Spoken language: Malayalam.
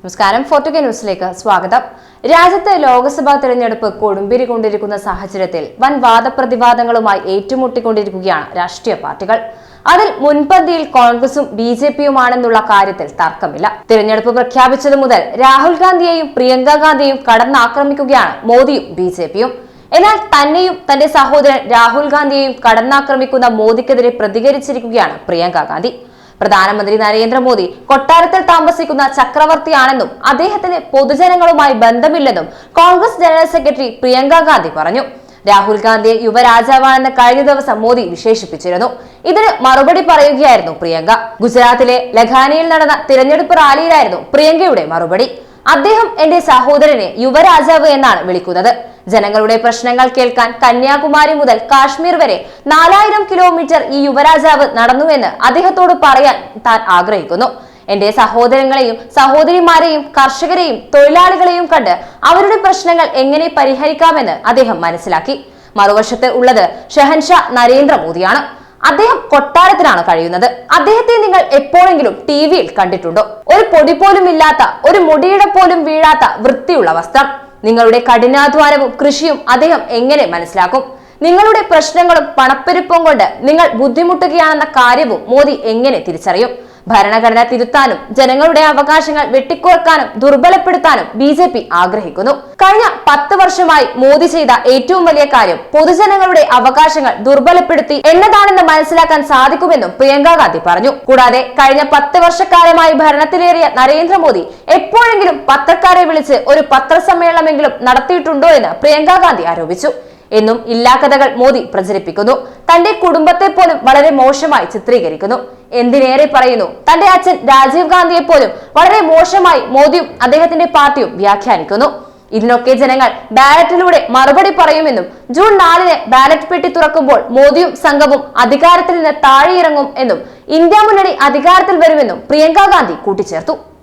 നമസ്കാരം. ഫോർട്ടുഗ ന്യൂസിലേക്ക് സ്വാഗതം. രാജ്യത്തെ ലോക്സഭാ തെരഞ്ഞെടുപ്പ് കൊടുമ്പിരി കൊണ്ടിരിക്കുന്ന സാഹചര്യത്തിൽ വൻ വാദപ്രതിവാദങ്ങളുമായി ഏറ്റുമുട്ടിക്കൊണ്ടിരിക്കുകയാണ് രാഷ്ട്രീയ പാർട്ടികൾ. അതിൽ മുൻപന്തിയിൽ കോൺഗ്രസും ബി ജെ പിയുമാണെന്നുള്ള കാര്യത്തിൽ തർക്കമില്ല. തിരഞ്ഞെടുപ്പ് പ്രഖ്യാപിച്ചതു മുതൽ രാഹുൽ ഗാന്ധിയെയും പ്രിയങ്ക ഗാന്ധിയെയും കടന്നാക്രമിക്കുകയാണ് മോദിയും ബി ജെ പിയും. എന്നാൽ തന്നെയും തന്റെ സഹോദരൻ രാഹുൽ ഗാന്ധിയെയും കടന്നാക്രമിക്കുന്ന മോദിക്കെതിരെ പ്രതികരിച്ചിരിക്കുകയാണ് പ്രിയങ്ക ഗാന്ധി. പ്രധാനമന്ത്രി നരേന്ദ്രമോദി കൊട്ടാരത്തിൽ താമസിക്കുന്ന ചക്രവർത്തിയാണെന്നും അദ്ദേഹത്തിന് പൊതുജനങ്ങളുമായി ബന്ധമില്ലെന്നും കോൺഗ്രസ് ജനറൽ സെക്രട്ടറി പ്രിയങ്ക ഗാന്ധി പറഞ്ഞു. രാഹുൽ ഗാന്ധിയെ യുവരാജാവാണെന്ന് കഴിഞ്ഞ ദിവസം മോദി വിശേഷിപ്പിച്ചിരുന്നു. ഇതിന് മറുപടി പറയുകയായിരുന്നു പ്രിയങ്ക. ഗുജറാത്തിലെ ലഖാനിയിൽ നടന്ന തിരഞ്ഞെടുപ്പ് റാലിയിലായിരുന്നു പ്രിയങ്കയുടെ മറുപടി. അദ്ദേഹം എന്റെ സഹോദരനെ യുവരാജാവ് എന്നാണ് വിളിക്കുന്നത്. ജനങ്ങളുടെ പ്രശ്നങ്ങൾ കേൾക്കാൻ കന്യാകുമാരി മുതൽ കാശ്മീർ വരെ നാലായിരം കിലോമീറ്റർ ഈ യുവരാജാവ് നടന്നുവെന്ന് അദ്ദേഹത്തോട് പറയാൻ താൻ ആഗ്രഹിക്കുന്നു. എന്റെ സഹോദരങ്ങളെയും സഹോദരിമാരെയും കർഷകരെയും തൊഴിലാളികളെയും കണ്ട് അവരുടെ പ്രശ്നങ്ങൾ എങ്ങനെ പരിഹരിക്കാമെന്ന് അദ്ദേഹം മനസ്സിലാക്കി. മറുവശത്ത് ഉള്ളത് ഷെഹൻഷാ നരേന്ദ്രമോദിയാണ്. അദ്ദേഹം കൊട്ടാരത്തിലാണ് കഴിയുന്നത്. അദ്ദേഹത്തെ നിങ്ങൾ എപ്പോഴെങ്കിലും ടി വിയിൽ കണ്ടിട്ടുണ്ടോ? ഒരു പൊടി പോലും ഇല്ലാത്ത ഒരു മുടിയുടെ പോലും വീഴാത്ത വൃത്തിയുള്ള വസ്ത്രം. നിങ്ങളുടെ കഠിനാധ്വാനവും കൃഷിയും അദ്ദേഹം എങ്ങനെ മനസ്സിലാക്കും? നിങ്ങളുടെ പ്രശ്നങ്ങളും പണപ്പെരുപ്പം കൊണ്ട് നിങ്ങൾ ബുദ്ധിമുട്ടുകയാണെന്ന കാര്യവും മോദി എങ്ങനെ തിരിച്ചറിയും? ഭരണഘടന തിരുത്താനും ജനങ്ങളുടെ അവകാശങ്ങൾ വെട്ടിക്കുറക്കാനും ദുർബലപ്പെടുത്താനും ബി ജെ പി ആഗ്രഹിക്കുന്നു. കഴിഞ്ഞ പത്ത് വർഷമായി മോദി ചെയ്ത ഏറ്റവും വലിയ കാര്യം പൊതുജനങ്ങളുടെ അവകാശങ്ങൾ ദുർബലപ്പെടുത്തി എന്നതാണെന്ന് മനസ്സിലാക്കാൻ സാധിക്കുമെന്നും പ്രിയങ്ക ഗാന്ധി പറഞ്ഞു. കൂടാതെ കഴിഞ്ഞ പത്ത് വർഷക്കാലമായി ഭരണത്തിലേറിയ നരേന്ദ്രമോദി എപ്പോഴെങ്കിലും പത്രക്കാരെ വിളിച്ച് ഒരു പത്രസമ്മേളനമെങ്കിലും നടത്തിയിട്ടുണ്ടോ എന്ന് പ്രിയങ്ക ഗാന്ധി ആരോപിച്ചു. എന്നും ഇല്ലാക്കഥകൾ മോദി പ്രചരിപ്പിക്കുന്നു. തന്റെ കുടുംബത്തെ പോലും വളരെ മോശമായി ചിത്രീകരിക്കുന്നു. എന്തിനേറെ പറയുന്നു? തന്റെ അച്ഛൻ രാജീവ് ഗാന്ധിയെ പോലും വളരെ മോശമായി മോദിയും അദ്ദേഹത്തിന്റെ പാർട്ടിയും വ്യാഖ്യാനിക്കുന്നു. ഇതിനൊക്കെ ജനങ്ങൾ ബാലറ്റിലൂടെ മറുപടി പറയുമെന്നും ജൂൺ നാലിന് ബാലറ്റ് പെട്ടി തുറക്കുമ്പോൾ മോദിയും സംഘവും അധികാരത്തിൽ നിന്ന് താഴെയിറങ്ങും എന്നും ഇന്ത്യ മുന്നണി അധികാരത്തിൽ വരുമെന്നും പ്രിയങ്ക ഗാന്ധി കൂട്ടിച്ചേർത്തു.